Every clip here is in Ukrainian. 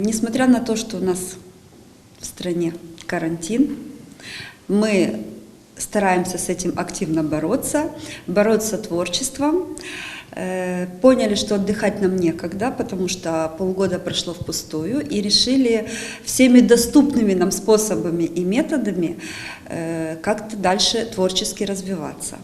Несмотря на то, что у нас в стране карантин, мы стараемся с этим активно бороться, бороться творчеством. Э, Поняли, что отдыхать нам некогда, потому что полгода прошло впустую, и решили всеми доступными нам способами и методами э, как-то дальше творчески развиваться.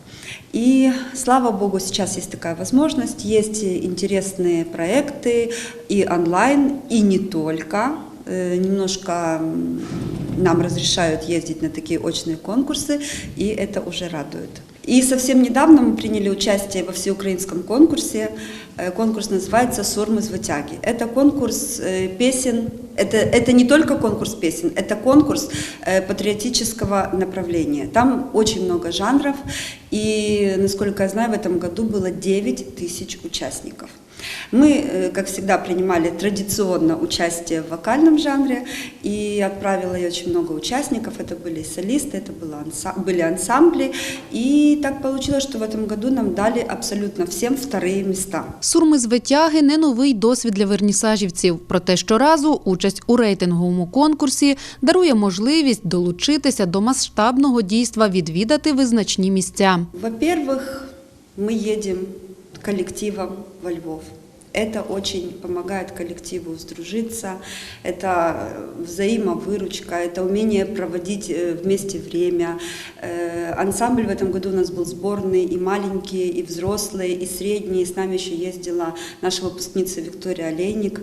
И слава богу, сейчас есть такая возможность, есть интересные проекты и онлайн, и не только. Э, Немножко нам разрешают ездить на такие очные конкурсы, и это уже радует. И совсем недавно мы приняли участие во всеукраинском конкурсе. Э, Конкурс называется «Сурмы с вытяги». Это конкурс э, песен, это, это не только конкурс песен, это конкурс э, патриотического направления. Там очень много жанров, и, насколько я знаю, в этом году было 9 тысяч участников. Мы, э, как всегда, принимали традиционно участие в вокальном жанре, и отправила я очень много участников. Это были солисты, это было анса- были ансамбли. И так получилось, что в этом году нам дали абсолютно всем вторые места. Сурми з витяги не новий досвід для вернісажівців. Проте щоразу участь у рейтинговому конкурсі дарує можливість долучитися до масштабного дійства, відвідати визначні місця. Во-первых, мы едем коллективом во Львов. Это очень помогает коллективу сдружиться, это взаимовыручка, это умение проводить э, вместе время. Э, Ансамбль в этом году у нас был сборный, и маленькие, и взрослые, и средние. С нами еще ездила наша выпускница Виктория Олейник.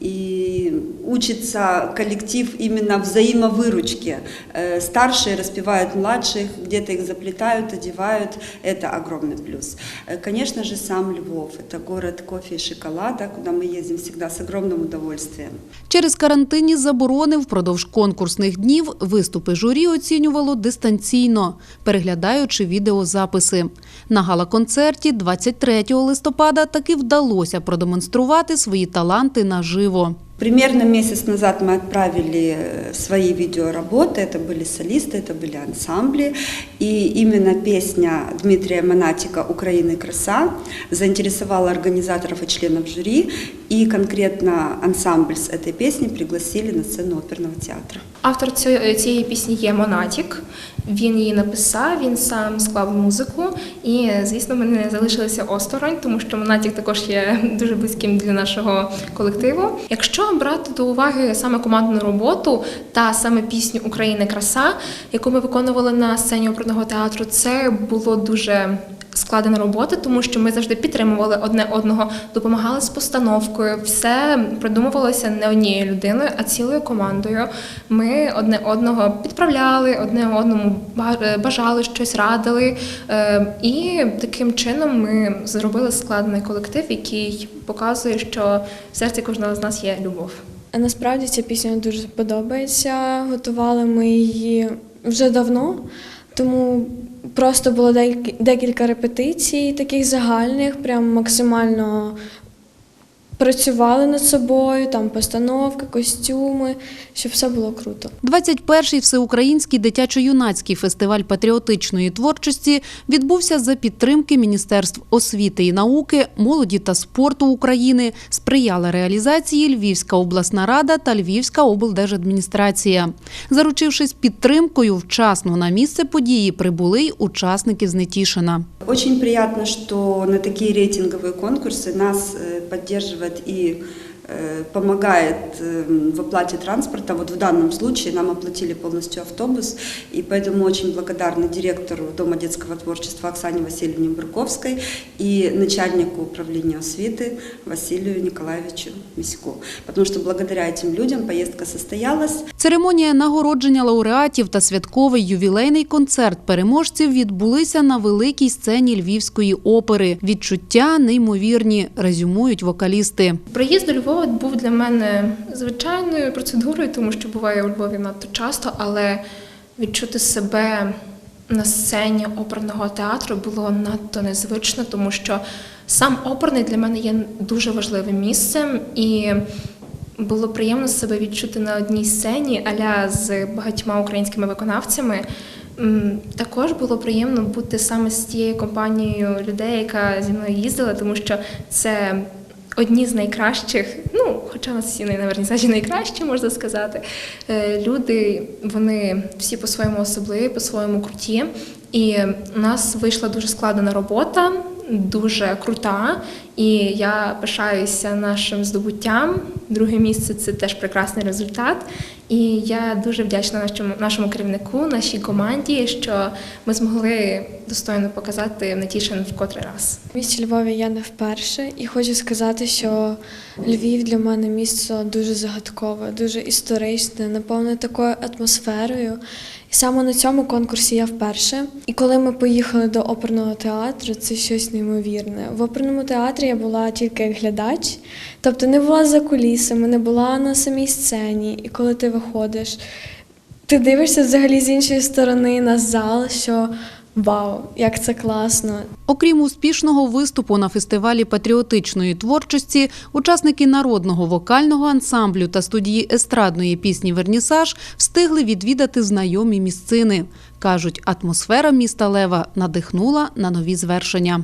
И учится коллектив именно взаимовыручке. Э, Старшие распевают младших, где-то их заплетают, одевают. Это огромный плюс. Э, Конечно же, сам Львов. Это город кофе и шоколада, куда мы ездим всегда с огромным удовольствием. Через карантинні заборони впродовж конкурсних днів виступи журі оцінювало дистанційно, переглядаючи відеозаписи. На гала-концерті 23 листопада таки вдалося продемонструвати свої таланти наживо. Примерно месяц назад мы отправили э, свои видеоработы, это были солисты, это были ансамбли, и именно песня Дмитрия Монатика «Украины краса» заинтересовала организаторов и членов жюри, и конкретно ансамбль с этой песней пригласили на сцену оперного театра. Автор цієї, цієї пісні є Монатік. Він її написав, він сам склав музику. І, звісно, ми не залишилися осторонь, тому що Монатік також є дуже близьким для нашого колективу. Якщо брати до уваги саме командну роботу та саме пісню Україна краса, яку ми виконували на сцені оперного театру, це було дуже складена робота, тому що ми завжди підтримували одне одного, допомагали з постановкою. Все придумувалося не однією людиною, а цілою командою. Ми одне одного підправляли, одне одному ба- бажали щось радили. Е, І таким чином ми зробили складений колектив, який показує, що в серці кожного з нас є любов. Насправді ця пісня дуже подобається. Готували ми її вже давно, тому просто було декілька репетицій, таких загальних, прям максимально працювали над собою, там постановки, костюми, щоб все було круто. 21-й всеукраїнський дитячо-юнацький фестиваль патріотичної творчості відбувся за підтримки Міністерств освіти і науки, молоді та спорту України. Сприяла реалізації Львівська обласна рада та Львівська облдержадміністрація. Заручившись підтримкою, вчасно на місце події прибули й учасники з Нетішина. Очень приятно, что на такие рейтинговые конкурсы нас э, поддерживает и э, помогает э, в оплате транспорта. Вот в данном случае нам оплатили полностью автобус, и поэтому очень благодарны директору Дома детского творчества Оксане Васильевне Бурковской и начальнику управления освиты Василию Николаевичу Миську. Потому что благодаря этим людям поездка состоялась. Церемонія нагородження лауреатів та святковий ювілейний концерт переможців відбулися на великій сцені Львівської опери. Відчуття неймовірні, резюмують вокалісти. Приїзд до Львова був для мене звичайною процедурою, тому що буває у Львові надто часто, але відчути себе на сцені оперного театру було надто незвично, тому що сам оперний для мене є дуже важливим місцем і. Було приємно себе відчути на одній сцені, аля з багатьма українськими виконавцями. Також було приємно бути саме з тією компанією людей, яка зі мною їздила, тому що це одні з найкращих, ну, хоча нас всі на вернісажі найкращі, можна сказати. Е, Люди, вони всі по-своєму особливі, по-своєму круті. І у нас вийшла дуже складена робота, дуже крута. І я пишаюся нашим здобуттям. Друге місце це теж прекрасний результат. І я дуже вдячна нашому, нашому керівнику, нашій команді, що ми змогли достойно показати Нетішин в котрий раз. В місті Львові я не вперше, і хочу сказати, що Львів для мене місце дуже загадкове, дуже історичне, наповнене такою атмосферою. І саме на цьому конкурсі я вперше. І коли ми поїхали до оперного театру, це щось неймовірне. В оперному театрі я була тільки глядач, тобто не була за кулісами, не була на самій сцені. І коли ти виходиш, ти дивишся взагалі з іншої сторони на зал, що вау, як це класно, Окрім успішного виступу на фестивалі патріотичної творчості, учасники народного вокального ансамблю та студії естрадної пісні Вернісаж встигли відвідати знайомі місцини. Кажуть, атмосфера міста Лева надихнула на нові звершення.